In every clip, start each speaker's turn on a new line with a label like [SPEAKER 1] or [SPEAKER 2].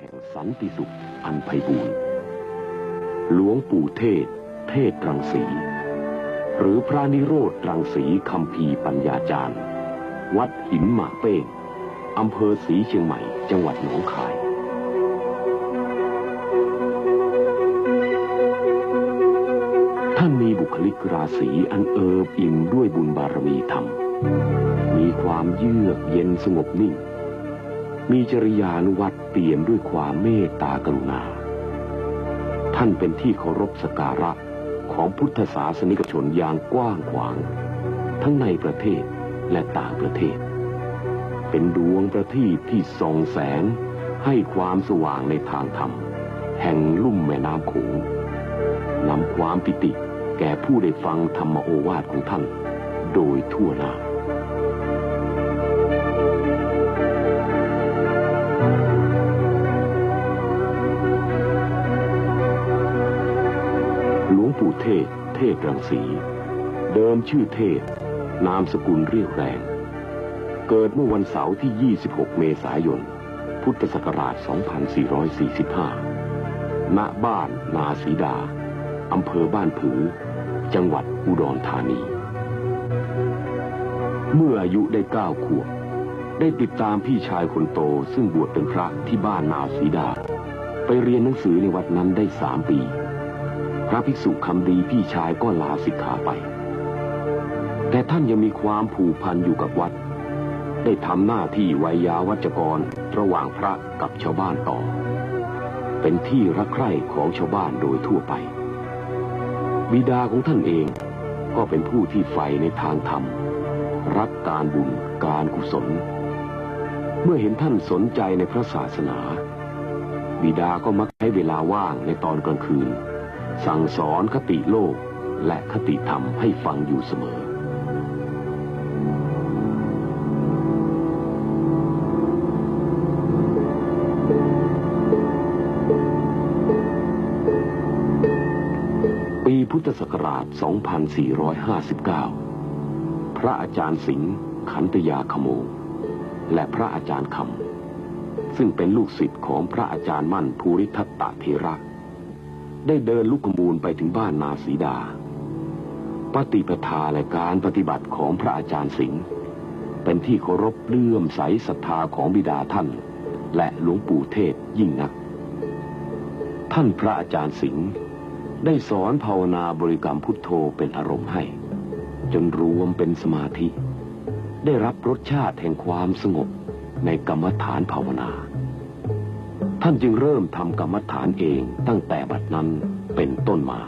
[SPEAKER 1] แห่งสันติสุขอันไพบูรณ์หลวงปู่เทศ เทศรังสี หรือพระนิโรธรังสีคำพีปัญญาจารย์ วัดหินหมากเป้งอำเภอศรีเชียงใหม่ จังหวัดหนองคายท่านมีบุคลิกราศีอันเอิบอิ่มด้วยบุญบารมีธรรม มีความเยือกเย็นสงบนิ่ง มีจริยานุวัตเปี่ยมด้วยความเมตตากรุณา ท่านเป็นที่เคารพสการะของพุทธศาสนิกชนอย่างกว้างขวาง ทั้งในประเทศและต่างประเทศ เป็นดวงประทีปที่ส่องแสงให้ความสว่างในทางธรรม แห่งลุ่มแม่น้ำโขงนำความปิติแก่ผู้ได้ฟังธรรมโอวาทของท่าน โดยทั่วหน้า เทศรังสี เดิมชื่อเทศ นามสกุลเรียกแรง เกิดเมื่อวันเสาร์ที่ 26 เมษายน พุทธศักราช 2445 ณ บ้านนาสีดา อำเภอบ้านผือ จังหวัดอุดรธานี เมื่ออายุได้เก้าขวบ ได้ติดตามพี่ชายคนโตซึ่งบวชเป็นพระที่บ้านนาสีดา ไปเรียนหนังสือในวัดนั้นได้สามปี พระภิกษุคำดีพี่ชายก็ลาสิกขาไป แต่ท่านยังมีความผูกพันอยู่กับวัด ได้ทำหน้าที่ไวยาวัจกรระหว่างพระกับชาวบ้านต่อ เป็นที่รักใคร่ของชาวบ้านโดยทั่วไป บิดาของท่านเองก็เป็นผู้ที่ใฝ่ในทางธรรม รักการบุญการกุศล เมื่อเห็นท่านสนใจในพระศาสนา บิดาก็มักให้เวลาว่างในตอนกลางคืน สั่งสอนคติโลกและคติธรรมให้ฟังอยู่เสมอ ปีพุทธศักราช 2459 พระอาจารย์สิงห์ขันตยาขโม และพระอาจารย์คำซึ่งเป็นลูกศิษย์ของพระอาจารย์มั่นภูริทัตตะเทระ ได้เดินลุกขมูลไปถึงบ้านนาสีดา ปฏิปทาและการปฏิบัติของพระอาจารย์สิงห์เป็นที่เคารพเลื่อมใสศรัทธาของบิดาท่าน และหลวงปู่เทศยิ่งนัก ท่านพระอาจารย์สิงห์ได้สอนภาวนาบริกรรมพุทโธเป็นอารมณ์ให้ จนรวมเป็นสมาธิ ได้รับรสชาติแห่งความสงบในกรรมฐานภาวนา ท่านจึงเริ่มทำกรรมฐานเองตั้งแต่บัดนั้นเป็นต้นมา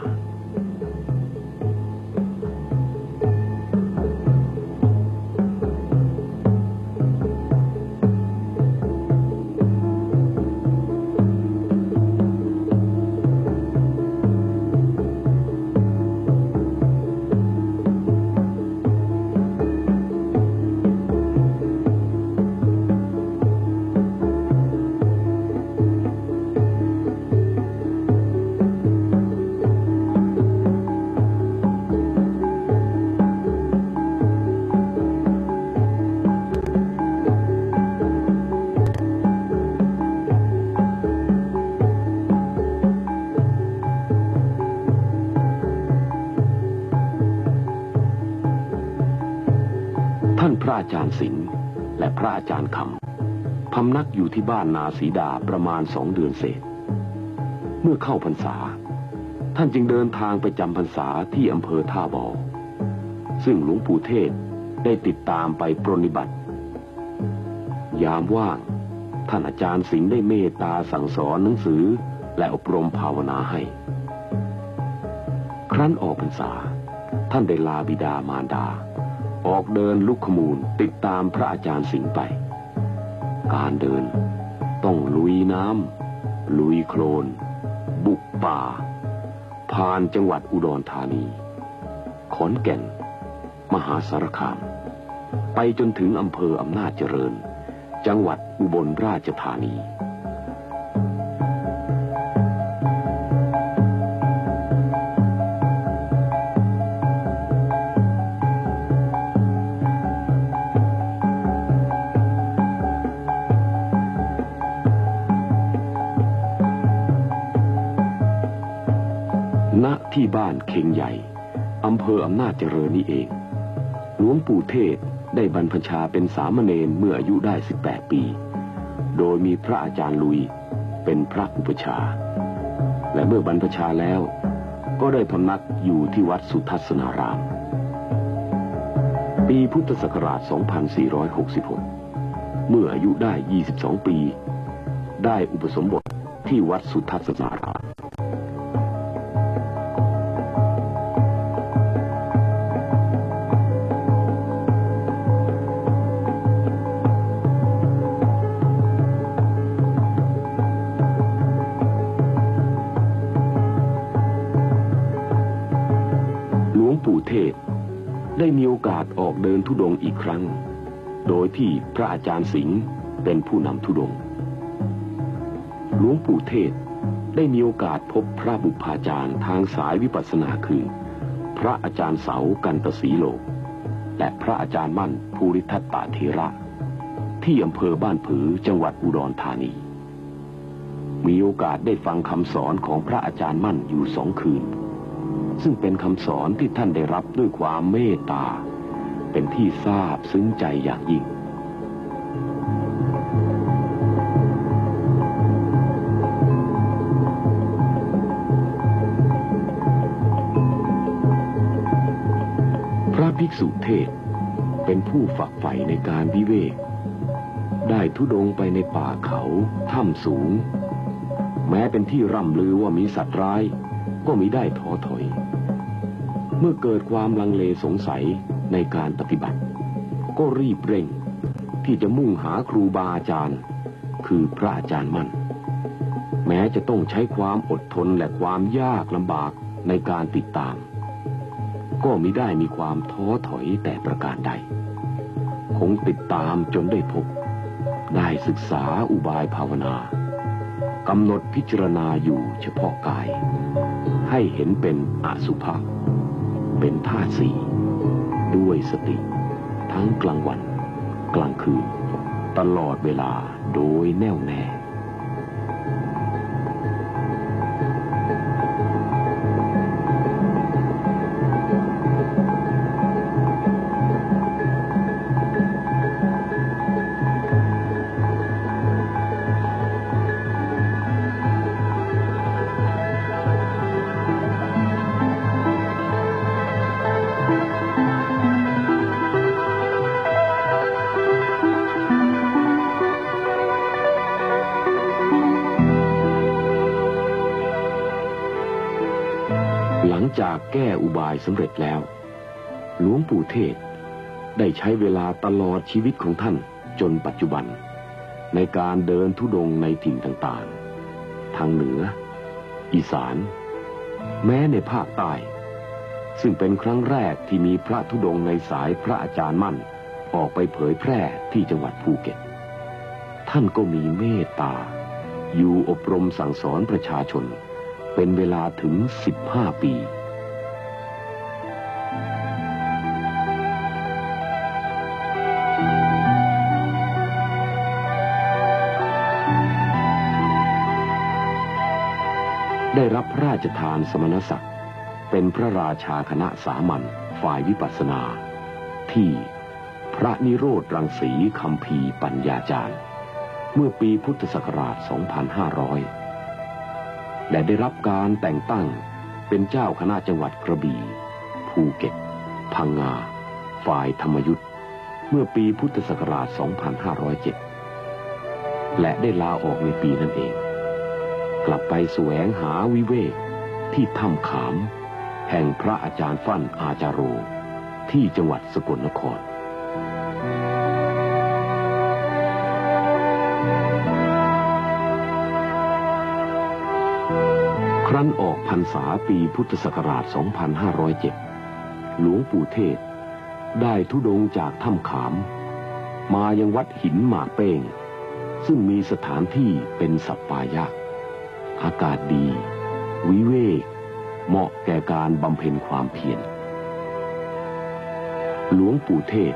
[SPEAKER 1] อาจารย์คำพำนักอยู่ที่บ้านนาสีดาประมาณสองเดือนเศษ เมื่อเข้าพรรษา ท่านจึงเดินทางไปจำพรรษาที่อำเภอท่าบอซึ่งหลวงปู่เทศได้ติดตามไปปรนนิบัติ ยามว่าง ท่านอาจารย์สิงห์ได้เมตตาสั่งสอนหนังสือและอบรมภาวนาให้ ครั้นออกพรรษา ท่านได้ลาบิดามารดา ออกเดินลุกขมูลติดตามพระอาจารย์สิงห์ไป การเดินต้องลุยน้ำลุยโคลน บุกป่า ผ่านจังหวัดอุดรธานี ขอนแก่น มหาสารคาม ไปจนถึงอำเภออำนาจเจริญ จังหวัดอุบลราชธานี
[SPEAKER 2] ณ
[SPEAKER 1] ที่บ้านเคงใหญ่ อำเภออำนาจเจริญนี่เอง หลวงปู่เทศได้บรรพชาเป็นสามเณรเมื่ออายุได้ 18 ปี โดยมีพระอาจารย์ลุยเป็นพระอุปชา และเมื่อบรรพชาแล้ว ก็ได้พำนักอยู่ที่วัดสุทัศนาราม ปีพุทธศักราช 2466 เมื่ออายุได้ 22 ปี ได้อุปสมบทที่วัดสุทัศนาราม งปู่เทศ ได้มีโอกาสออกเดินทุดงค์อีกครั้ง โดยที่พระอาจารย์สิงห์เป็นผู้นำทุดงค์หลวงปู่เทศได้มีโอกาสพบพระบุพาจารย์ทางสายวิปัสสนาคือ พระอาจารย์เสากันตสีโลก และพระอาจารย์มั่นภูริทัตตาเทระ ที่อำเภอบ้านผือจังหวัดอุดรธานี มีโอกาสได้ฟังคำสอนของพระอาจารย์มั่นอยู่สองคืน ซึ่งเป็นคำสอนที่ท่านได้รับด้วยความเมตตา เป็นที่ทราบซึ้งใจอย่างยิ่ง พระภิกษุเทศเป็นผู้ฝักใฝ่ในการวิเวก ได้ทุดงไปในป่าเขา ถ้ำสูง แม้เป็นที่ร่ำลือว่ามีสัตว์ร้าย ก็มิได้ท้อถอย เมื่อเกิดความลังเลสงสัยในการปฏิบัติ ก็รีบเร่งที่จะมุ่งหาครูบาอาจารย์ คือพระอาจารย์มั่น แม้จะต้องใช้ความอดทนและความยากลำบากในการติดตาม ก็มิได้มีความท้อถอยแต่ประการใด คงติดตามจนได้พบ ได้ศึกษาอุบายภาวนากำหนดพิจารณาอยู่เฉพาะกาย ให้เห็นเป็นอสุภะเป็นธาตุสี่ด้วยสติ ทั้งกลางวัน กลางคืน ตลอดเวลาโดยแน่วแน่ จากแก้อุบายสำเร็จแล้ว หลวงปู่เทศ ได้ใช้เวลาตลอดชีวิตของท่านจนปัจจุบัน ในการเดินทุดงในถิ่นต่างๆ ทางเหนือ อีสาน แม้ในภาคใต้ ซึ่งเป็นครั้งแรกที่มีพระธุดงในสายพระอาจารย์มั่นออกไปเผยแพร่ที่จังหวัดภูเก็ต ท่านก็มีเมตตา อยู่อบรมสั่งสอนประชาชน เป็นเวลาถึง 15 ปี ชทานสมณศักดิ์เป็นพระราชาคณะสามัญฝ่ายวิปัสสนา ที่พระนิโรธรังสีคำพีปัญญาจารย์ เมื่อปีพุทธศักราช 2500 และได้รับการแต่งตั้งเป็นเจ้าคณะจังหวัดกระบี่ภูเก็ต พังงา ฝ่ายธรรมยุทธ์เมื่อปีพุทธศักราช 2507 และได้ลาออกในปีนั้นเอง กลับไปแสวงหาวิเวก ที่ถ้ำขาม แห่งพระอาจารย์ฟั่นอาจารโร ที่จังหวัดสกลนคร ครั้นออกพรรษาปีพุทธศักราช 2507 หลวงปู่เทศ ได้ทุดงจากถ้ำขาม มายังวัดหินหมากเป้ง ซึ่งมีสถานที่เป็นสัปปายะ อากาศดี วิเวกเหมาะแก่การบำเพ็ญความเพียร หลวงปู่เทศ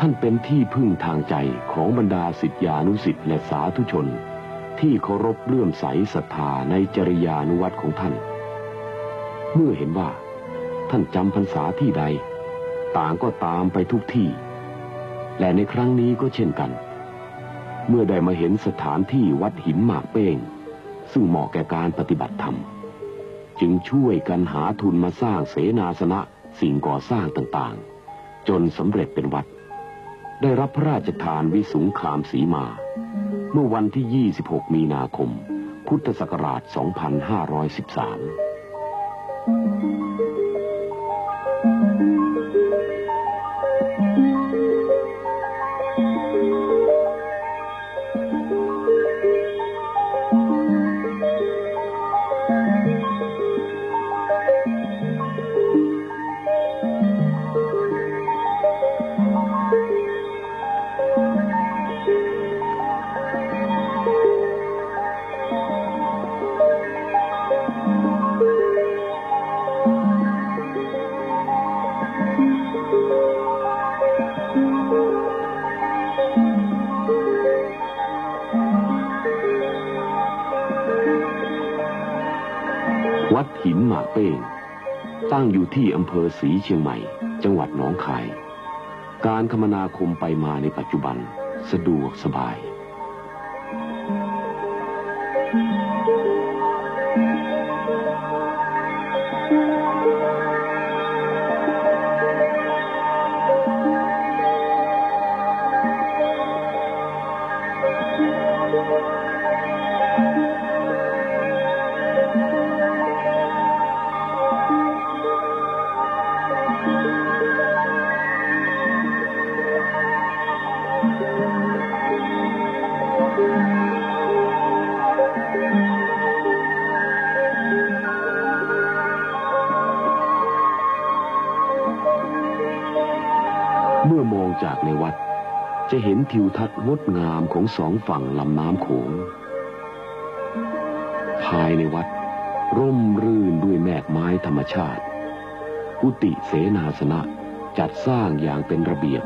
[SPEAKER 1] ท่านเป็นที่พึ่งทางใจของบรรดาสิทธิานุสิทธิ์และสาธุชน ที่เคารพเลื่อมใสศรัทธาในจริยานุวัตของท่าน เมื่อเห็นว่า ท่านจำพรรษาที่ใด ต่างก็ตามไปทุกที่ และในครั้งนี้ก็เช่นกัน เมื่อได้มาเห็นสถานที่วัดหินหมากเป้ง ซึ่งเหมาะแก่การปฏิบัติธรรม จึงช่วยกันหาทุนมาสร้างเสนาสนะสิ่งก่อสร้างต่างๆ จนสำเร็จเป็นวัด ได้รับพระราชทานวิสุงคามสีมา เมื่อวันที่ 26 มีนาคม พุทธศักราช 2513 วัดหินหมากเป้ง ตั้งอยู่ที่อำเภอศรีเชียงใหม่ จังหวัดหนองคาย การคมนาคมไปมาในปัจจุบันสะดวกสบาย มองจากในวัด จะเห็นทิวทัศน์งดงามของสองฝั่งลำน้ำโขง ภายในวัด ร่มรื่นด้วยแมกไม้ธรรมชาติ กุฏิเสนาสนะจัดสร้างอย่างเป็นระเบียบ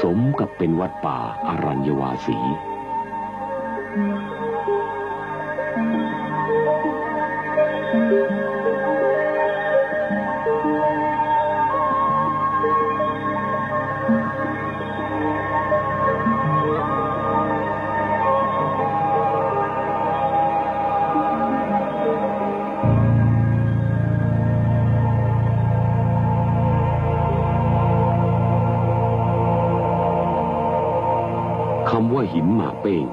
[SPEAKER 1] สมกับเป็นวัดป่าอารัญวาสีำว่าหินหมากเป้ง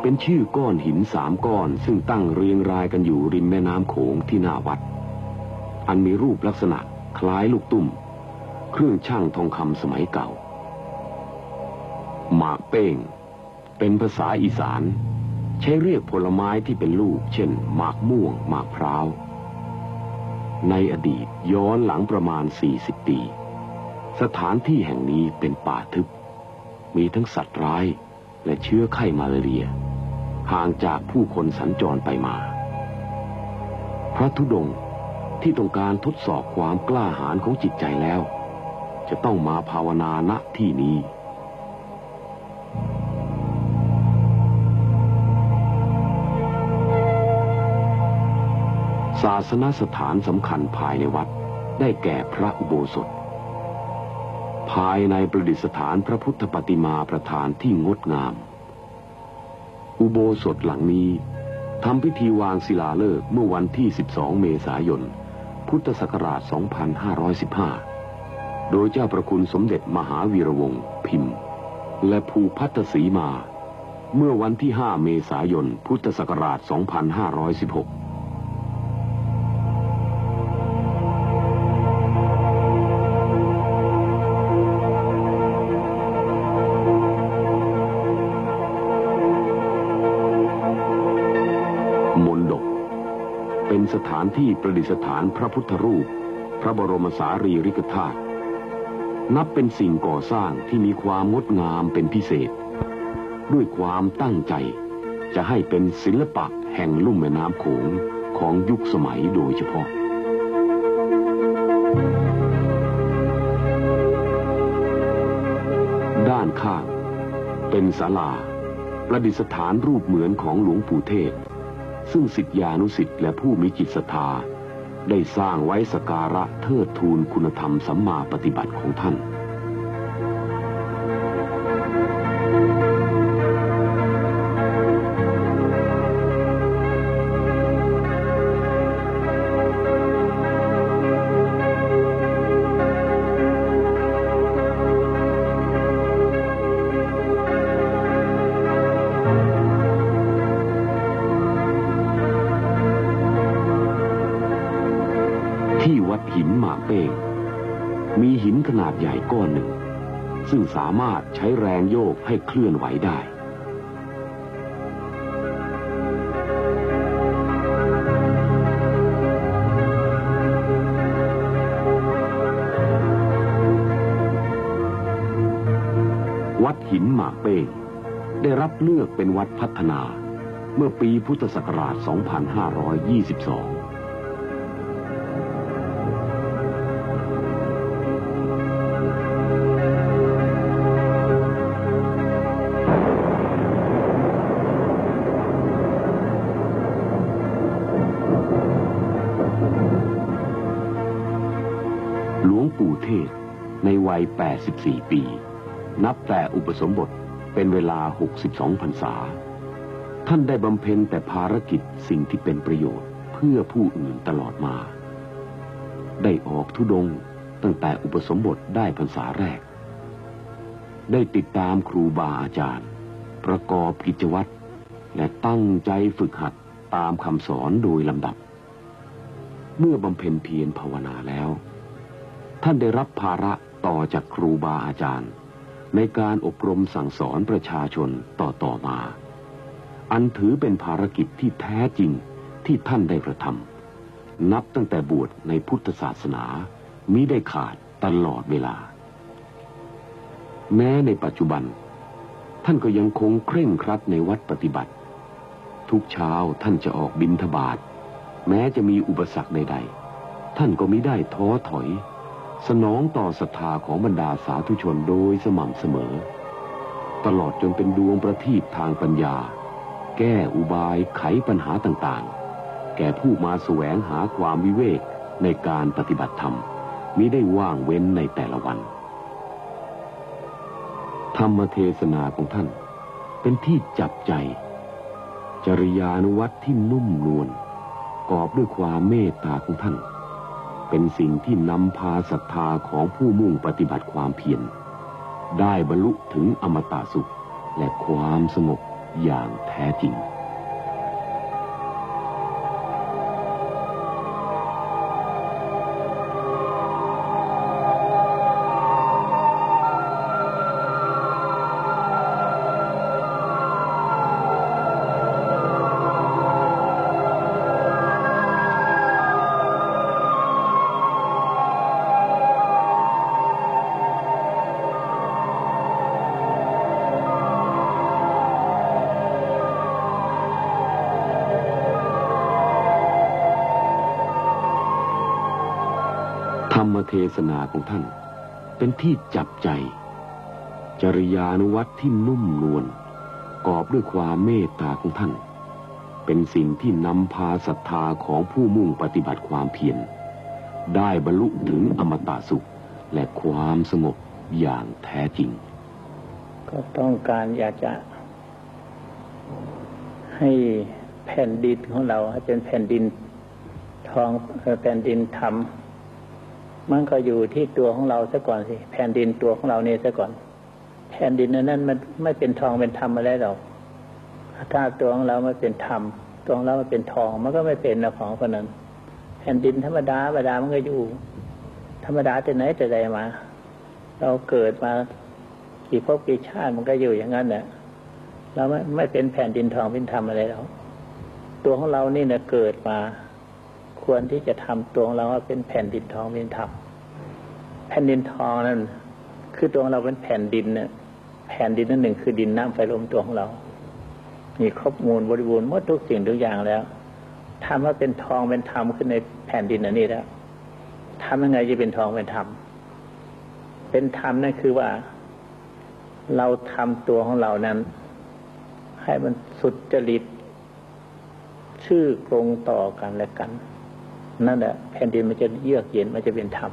[SPEAKER 1] เป็นชื่อก้อนหินสามก้อนซึ่งตั้งเรียงรายกันอยู่ริมแม่น้ำโขงที่หน้าวัด อันมีรูปลักษณะคล้ายลูกตุ้ม เครื่องช่างทองคำสมัยเก่า หมากเป้ง เป็นภาษาอีสาน ใช้เรียกผลไม้ที่เป็นลูก เช่น หมากม่วง หมากพร้าว ในอดีตย้อนหลังประมาณ 40 ปี สถานที่แห่งนี้เป็นป่าทึบ มีทั้งสัตว์ร้ายและเชื้อไข้มาลาเรีย ห่างจากผู้คนสัญจรไปมา พระธุดงค์ที่ต้องการทดสอบความกล้าหาญของจิตใจแล้ว จะต้องมาภาวนาณที่นี้ศาสนสถานสำคัญภายในวัดได้แก่พระอุโบสถ ภายในประดิษฐานพระพุทธปฏิมาประธานที่งดงาม อุโบสถหลังนี้ทำพิธีวางศิลาฤกษ์เมื่อวันที่ 12 เมษายน พุทธศักราช 2515 โดยเจ้าประคุณสมเด็จมหาวีระวงศ์พิมพ์ และภูพัฒสีมา เมื่อวันที่ 5 เมษายน พุทธศักราช 2516 ที่ประดิษฐานพระพุทธรูป พระบรมสารีริกธาตุนับเป็นสิ่งก่อสร้างที่มีความงดงามเป็นพิเศษ ด้วยความตั้งใจจะให้เป็นศิลปะแห่งลุ่มแม่น้ำโขงของยุคสมัยโดยเฉพาะด้านข้าง เป็นศาลาประดิษฐานรูปเหมือนของหลวงปู่เทศ ซึ่งสิทธิานุสิทธิและผู้มีจิตศรัทธาได้สร้างไว้สกการะเทิดทูนคุณธรรมสัมมาปฏิบัติของท่าน วัดหินหมากเป้งมีหินขนาดใหญ่ก้อนหนึ่ง ซึ่งสามารถใช้แรงโยกให้เคลื่อนไหวได้วัดหินหมากเป้งได้รับเลือกเป็นวัดพัฒนา เมื่อปีพุทธศักราช 2522 84 ปี นับแต่อุปสมบทเป็นเวลา 62พรรษา ท่านได้บำเพ็ญแต่ภารกิจสิ่งที่เป็นประโยชน์เพื่อผู้อื่นตลอดมา ได้ออกทุดงค์ตั้งแต่อุปสมบทได้พรรษาแรก ได้ติดตามครูบาอาจารย์ ประกอบกิจวัตร และตั้งใจฝึกหัดตามคำสอนโดยลำดับ เมื่อบำเพ็ญเพียรภาวนาแล้ว ท่านได้รับภาระ ต่อจากครูบาอาจารย์ ในการอบรมสั่งสอนประชาชนต่อต่อมา อันถือเป็นภารกิจที่แท้จริงที่ท่านได้กระทำนับตั้งแต่บวชในพุทธศาสนามิได้ขาดตลอดเวลา แม้ในปัจจุบัน ท่านก็ยังคงเคร่งครัดในวัดปฏิบัติ ทุกเช้าท่านจะออกบินทบาทแม้จะมีอุปสรรคใด ๆ ท่านก็มิได้ท้อถอย สนองต่อศรัทธาของบรรดาสาธุชนโดยสม่ำเสมอ ตลอดจนเป็นดวงประทีปทางปัญญา แก้อุบายไขปัญหาต่างๆ แก่ผู้มาแสวงหาความวิเวกในการปฏิบัติธรรมมิได้ว่างเว้นในแต่ละวัน ธรรมเทศนาของท่าน เป็นที่จับใจ จริยานุวัตที่นุ่มนวลกอบด้วยความเมตตาของท่าน เป็นสิ่งที่นำพาศรัทธาของผู้มุ่งปฏิบัติความเพียรได้บรรลุถึงอมตะสุขและความสงบอย่างแท้จริง เทศนาของท่าน เป็นที่จับใจ จริยานุวัตที่นุ่มนวลกอบด้วยความเมตตาของท่าน เป็นสิ่งที่นำพาศรัทธาของผู้มุ่งปฏิบัติความเพียรได้บรรลุถึงอมตะสุขและความสงบอย่างแท้จริง
[SPEAKER 2] ก็ต้องการอยากจะให้แผ่นดินของเราเป็นแผ่นดินทองแผ่นดินธรรม มันก็อยู่ที่ตัวของเราซะก่อนสิแผ่นดินตัวของเราเนี่ยซะก่อน แผ่นดินนั้นมันไม่เป็นทองเป็นธรรมอะไรหรอกถ้าตัวของเราไม่เป็นธรรมตัวของเราไม่เป็นทองมันก็ไม่เป็นนะของคนนั้น แผ่นดินธรรมดาธรรมดามันก็อยู่ ธรรมดาแต่ไหนแต่ใดมา เราเกิดมากี่ภพกี่ชาติมันก็อยู่อย่างนั้นแหละเราไม่ไม่เป็นแผ่นดินทองเป็นธรรมอะไรหรอกตัวของเรานี่เนี่ยเกิดมา ควรที่จะทำตัวของเราว่าเป็นแผ่นดินทองเป็นธรรมแผ่นดินทองนั่นคือตัวของเราเป็นแผ่นดินเนี่ยแผ่นดินนั่นหนึ่งคือดินน้ำไฟลมตัวของเรา มีครบมูลบริบูรณ์หมดทุกสิ่งทุกอย่างแล้วทำว่าเป็นทองเป็นธรรมขึ้นในแผ่นดินอันนี้แล้วทำยังไงจะเป็นทองเป็นธรรมเป็นธรรมนั่นคือว่า เราทำตัวของเรานั้น ให้มันสุดจริตชื่อกรงต่อกันและกัน นั่นแหละแผ่นดินมันจะเยือกเย็นมันจะเป็นธรรม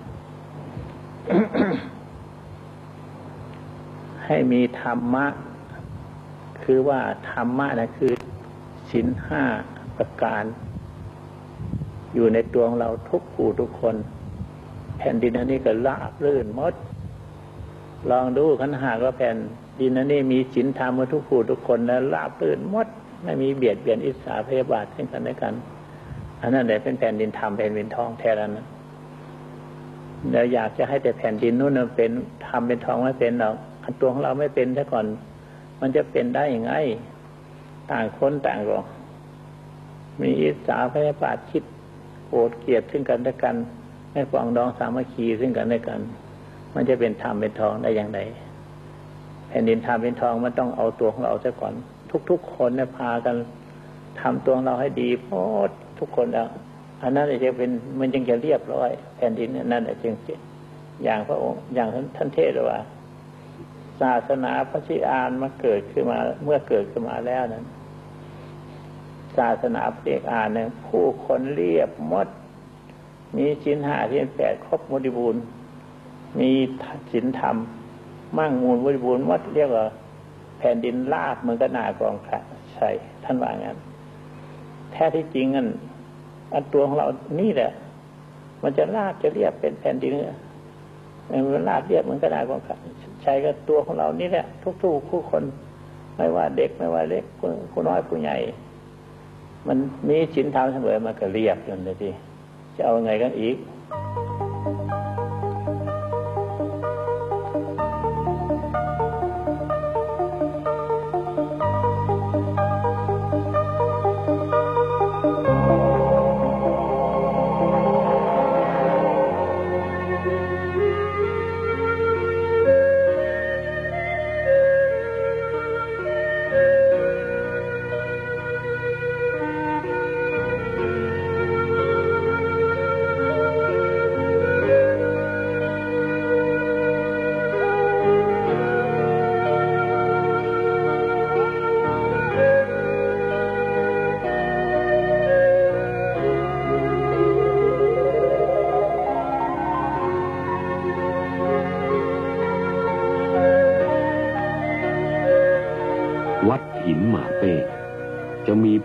[SPEAKER 2] ให้มีธรรมะ คือว่าธรรมะนะคือสินห้าประการ อยู่ในตัวของเราทุกผู้ทุกคน แผ่นดินอันนี้ก็ราบรื่นมด ลองดูขันหากว่าแผ่นดินอันนี้มีสินธรรมทุกผู้ทุกคนแล้วราบรื่นมด ไม่มีเบียดเบียนอิสาพยาบาทซึ่งกันและกัน อันนั้นแหละเป็นแผ่นดินธรรมแผ่นดินทองแท้แล้วนะเราอยากจะให้แต่แผ่นดินนู้นเป็นทำเป็นทองไม่เป็นหรอกอันตัวของเราไม่เป็นซะก่อน มันจะเป็นได้ยังไงต่างคนต่างก็มีอิสาพยาบาทคิดโกรธเกลียดซึ่งกันและกัน ไม่ฟองดองสามัคคีซึ่งกันและกัน มันจะเป็นธรรมเป็นทองได้อย่างไรแผ่นดินธรรมเป็นทองมันต้องเอาตัวของเราซะก่อน ทุก ๆ คนเนี่ยพากันทำตัวของเราให้ดีพอด ทุกคนแล้วอันนั้นจะเป็นมันจึงจะเรียบร้อยแผ่นดินนั่นจึงอย่างพระองค์อย่างท่านเทศว่า ศาสนาพระชิอานมาเกิดขึ้นมา เมื่อเกิดขึ้นมาแล้วนั้น ศาสนาพระเอกอานเนี่ยผู้คนเรียบมด มีชิ้นห้าที่แปดครบบริบูรณ์ มีศีลธรรม มั่งมูลบริบูรณ์มดเรียกว่า แผ่นดินลาบเหมือนกับหนากรองค่ะใช่ท่านว่างั้น แท้ที่จริงอัน อันตัวของเรานี่แหละ มันจะลาบจะเรียบเป็นแผ่นดินมันลาบเรียบเหมือนกระดาษของใช้กับตัวของเรานี่แหละ ทุกๆคู่คน ไม่ว่าเด็กไม่ว่าเล็กผู้น้อยผู้ใหญ่ มันมีชิ้นทำเสมอมันก็เรียบจนเลยทีจะเอาไงกันอีก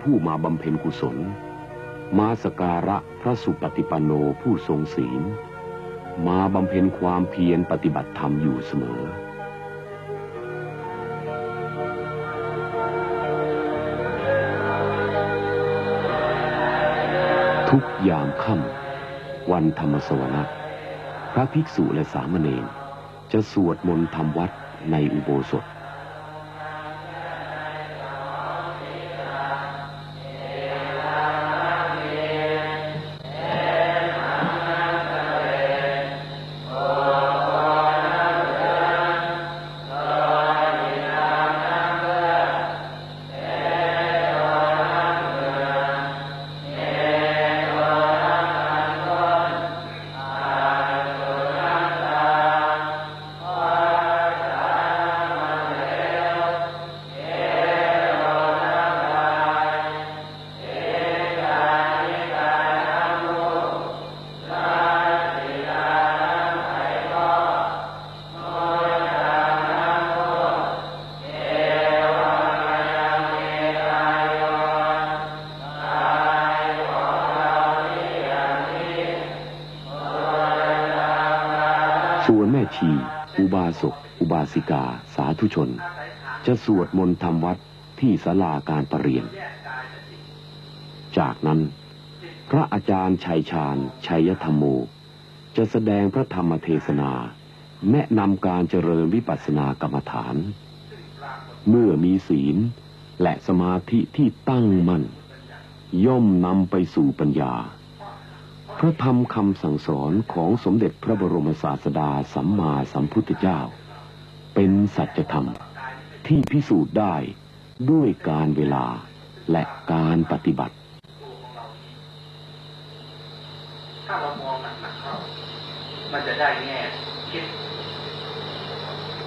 [SPEAKER 1] ผู้มาบำเพ็ญกุศล มาสการะพระสุปฏิปันโนผู้ทรงศีล มาบำเพ็ญความเพียรปฏิบัติธรรมอยู่เสมอทุกยามค่ำวันธรรมสวนะพระภิกษุและสามเณรจะสวดมนต์ทำวัดในอุโบสถ สิกาสาธุชน จะสวดมนต์ทำวัดที่ศาลาการประเรียน จากนั้น พระอาจารย์ชัยชาญชัยธรรมโม จะแสดงพระธรรมเทศนา แนะนำการเจริญวิปัสสนากรรมฐาน เมื่อมีศีลและสมาธิที่ตั้งมั่นย่อมนำไปสู่ปัญญา พระธรรมคำสั่งสอนของสมเด็จพระบรมศาสดาสัมมาสัมพุทธเจ้า เป็นสัจธรรมที่พิสูจน์ได้ด้วยการเวลาและการปฏิบัติ
[SPEAKER 3] ถ้าเรามองหนักๆเข้า มันจะได้แง่คิด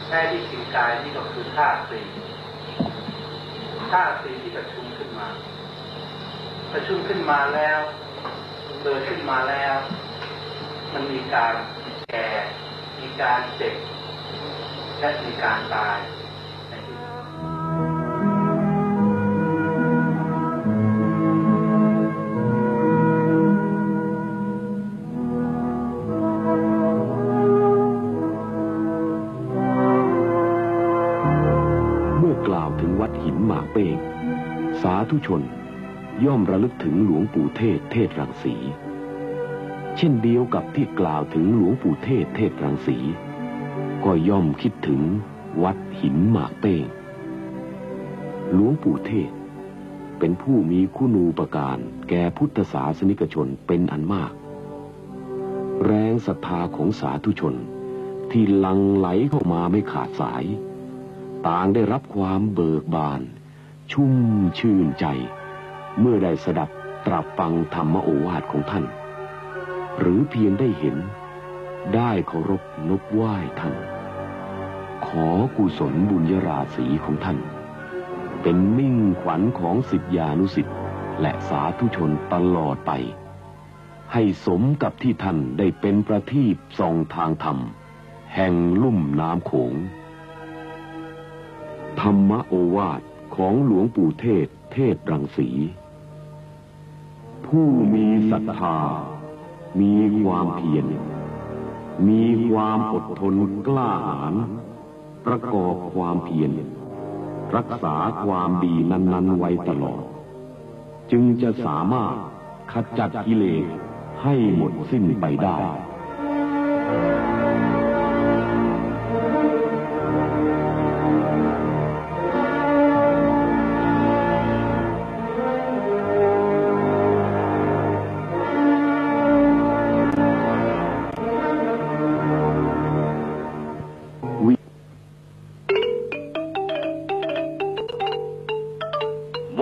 [SPEAKER 3] แท้ที่สิ่งกายนี่ก็คือธาตุสี่ธาตุสี่ที่ประชุมขึ้นมา ประชุมขึ้นมาแล้วโกิดขึ้นมาแล้ว มันมีการแก่ มีการเจ็บ และมีการตายในที่สุด
[SPEAKER 1] เมื่อกล่าวถึงวัดหินหมากเป้งสาธุชนย่อมระลึกถึงหลวงปู่เทศเทศรังสี เช่นเดียวกับที่กล่าวถึงหลวงปู่เทศเทศรังสี ก็ย่อมคิดถึงวัดหินหมากเป้ง หลวงปู่เทศ เป็นผู้มีคุณูปการแก่พุทธศาสนิกชนเป็นอันมาก แรงศรัทธาของสาธุชนที่ลังไหลเข้ามาไม่ขาดสาย ต่างได้รับความเบิกบาน ชุ่มชื่นใจ เมื่อได้สดับตรับฟังธรรมโอวาทของท่าน หรือเพียงได้เห็นได้เคารพนบไหว้ท่าน ขอกุศลบุญยราศีของท่าน เป็นมิ่งขวัญของสิทธิานุสิทธิ์และสาธุชนตลอดไป ให้สมกับที่ท่านได้เป็นประทีปส่องทางธรรม แห่งลุ่มน้ำโขง ธรรมโอวาทของหลวงปู่เทศเทศรังสี ผู้มีศรัทธา มีความเพียรมีความอดทนกล้าหาญ ประกอบความเพียรรักษาความดีนั้นๆไว้ตลอด จึงจะสามารถขจัดกิเลสให้หมดสิ้นไปได้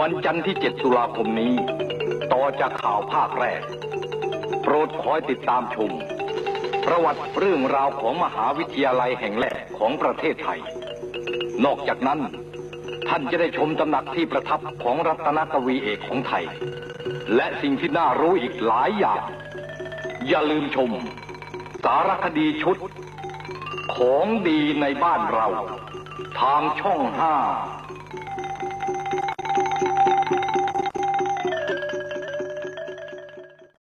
[SPEAKER 4] วันจันทร์ที่ 7 ตุลาคมนี้ ต่อจากข่าวภาคแรก โปรดคอยติดตามชม ประวัติเรื่องราวของมหาวิทยาลัยแห่งแรกของประเทศไทย นอกจากนั้น ท่านจะได้ชมตำหนักที่ประทับของรัตนกวีเอกของไทย และสิ่งที่น่ารู้อีกหลายอย่าง อย่าลืมชม สารคดีชุด ของดีในบ้านเรา ทางช่องห้า